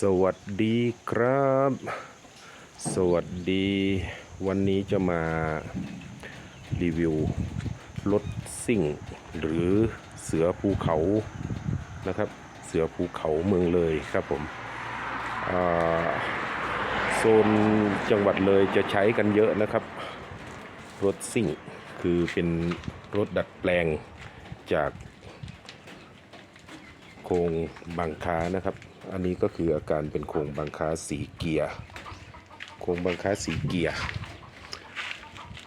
สวัสดีครับ สวัสดีวันนี้จะมารีวิวรถซิ่ง หรือเสือภูเขานะครับ เสือภูเขาเมืองเลยครับผมโซนจังหวัดเลยจะใช้กันเยอะนะครับ รถซิ่งคือเป็นรถดัดแปลงจากโครงบางค้านะครับ อันนี้ก็คืออาการเป็นโครงบางค้าสีเกียร์โครงบางค้าสีเกียร์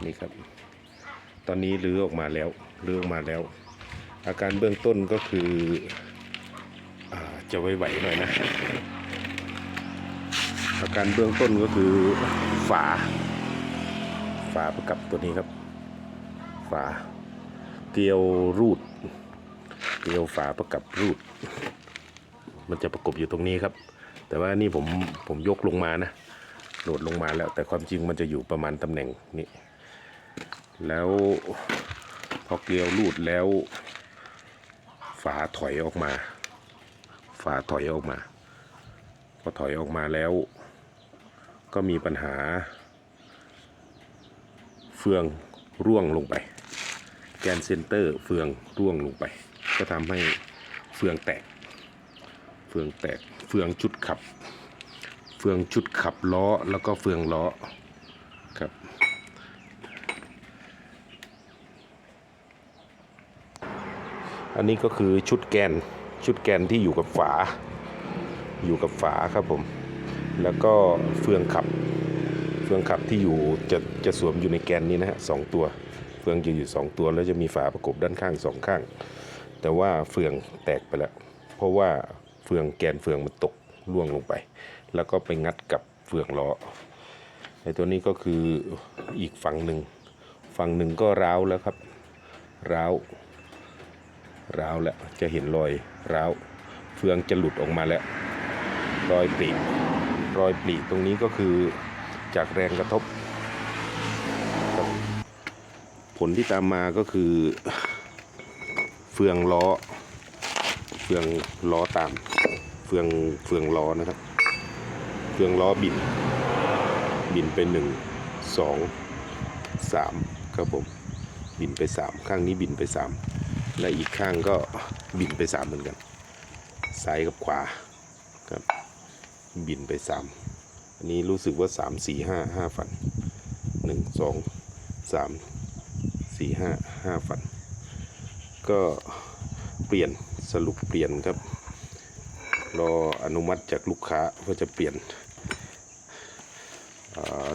นี่ครับ ตอนนี้รื้อออกมาแล้วรื้อออกมาแล้ว อาการเบื้องต้นก็คืออจะไหวๆหน่อยนะ อาการเบื้องต้นก็คือฝา ฝาประกับตัวนี้ครับ ฝาเกลียวรูด เกลียวฝาประกับรูด มันจะประกบอยู่ตรงนี้ครับ แต่ว่านี่ผมผมยกลงมานะโหลดลงมาแล้ว แต่ความจริงมันจะอยู่ประมาณตำแหน่งนี้ แล้วพอเกลียวรูดแล้ว ฝาถอยออกมา ฝาถอยออกมา พอถอยออกมาแล้ว ก็มีปัญหา เฟืองร่วงลงไป แกนเซนเตอร์เฟืองร่วงลงไป ก็ทำให้เฟืองแตก เฟืองแตกเฟืองชุดขับ เฟืองชุดขับล้อแล้วก็เฟืองล้อครับอันนี้ก็คือชุดแกนชุดแกนที่อยู่กับฝา อยู่กับฝาครับผม แล้วก็เฟืองขับ เฟืองขับที่อยู่จะจะสวมอยู่ในแกนนี้นะฮะสองตัว เฟืองจะอยู่สองตัวแล้วจะมีฝาประกบด้านข้างสองข้าง แต่ว่าเฟืองแตกไปแล้ว เพราะว่า เฟืองแกนเฟืองมันตกล่วงลงไป แล้วก็ไปงัดกับเฟืองล้อไอ้ตัวนี้ก็คืออีกฝั่งหนึ่งฝั่งหนึ่งก็ร้าวแล้วครับร้าวร้าวแล้วจะเห็นรอยร้าวเฟืองจะหลุดออกมาแล้ว รอยปลีรอยปลีตรงนี้ก็คือจากแรงกระทบ ผลที่ตามมาก็คือ เฟืองล้อ เฟืองล้อตาม ฟืองเฟืองล้อนะครับ เฟืองล้อบิน บินไปหนึ่งสองสามครับผมบินไปสามข้างนี้บินไปสามและอีกข้างก็บินไปสามเหมือนกันซ้ายกับขวาครับบินไปสามอันนี้รู้สึกว่าสามสี่ห้าห้าฟันหนึ่งสองสามสี่ห้าห้าฟัน ก็เปลี่ยนสรุปเปลี่ยนครับ รออนุมัติจากลูกค้าว่าจะเปลี่ยน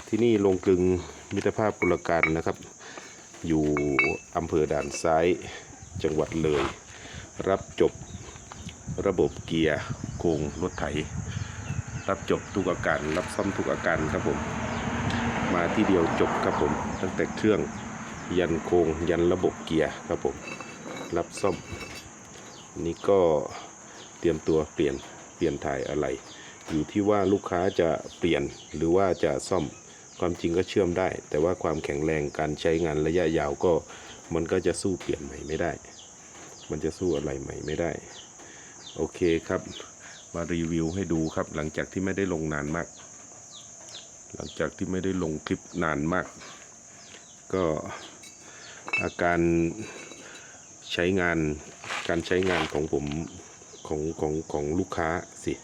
ที่นี่ลงกลึงมิตรภาพกุลการนะครับ อยู่อำเภอด่านซ้ายจังหวัดเลย รับจบระบบเกียร์โครงรถไถ รับจบทุกอาการ รับซ่อมทุกอาการครับผม มาที่เดียวจบครับผม ตั้งแต่เครื่องยันโครงยันระบบเกียร์ครับผม รับซ่อมนนี้ก็ เตรียมตัวเปลี่ยนเปลี่ยนถ่ายอะไร อยู่ที่ว่าลูกค้าจะเปลี่ยนหรือว่าจะซ่อมความจริงก็เชื่อมได้ แต่ว่าความแข็งแรงการใช้งานระยะยาวก็มันก็จะสู้เปลี่ยนใหม่ไม่ได้ มันจะสู้อะไรใหม่ไม่ได้ โอเคครับ มารีวิวให้ดูครับ หลังจากที่ไม่ได้ลงนานมาก หลังจากที่ไม่ได้ลงคลิปนานมาก ก็อาการใช้งานการใช้งานของผม ของของของลูกค้าสิ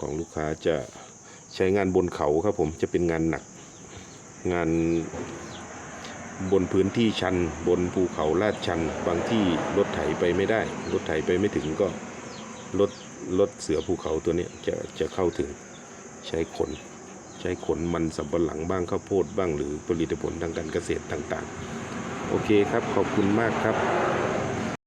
ของลูกค้าจะใช้งานบนเขาครับผมจะเป็นงานหนัก งานบนพื้นที่ชัน บนภูเขาลาดชัน บางที่รถไถไปไม่ได้ รถไถไปไม่ถึงก็รถรถเสือภูเขาตัวนี้จะจะเข้าถึงใช้ขน ใช้ขนมันสำปะหลังบ้างข้าวโพดบ้างหรือผลิตผลทางการเกษตรต่างๆ โอเคครับขอบคุณมากครับ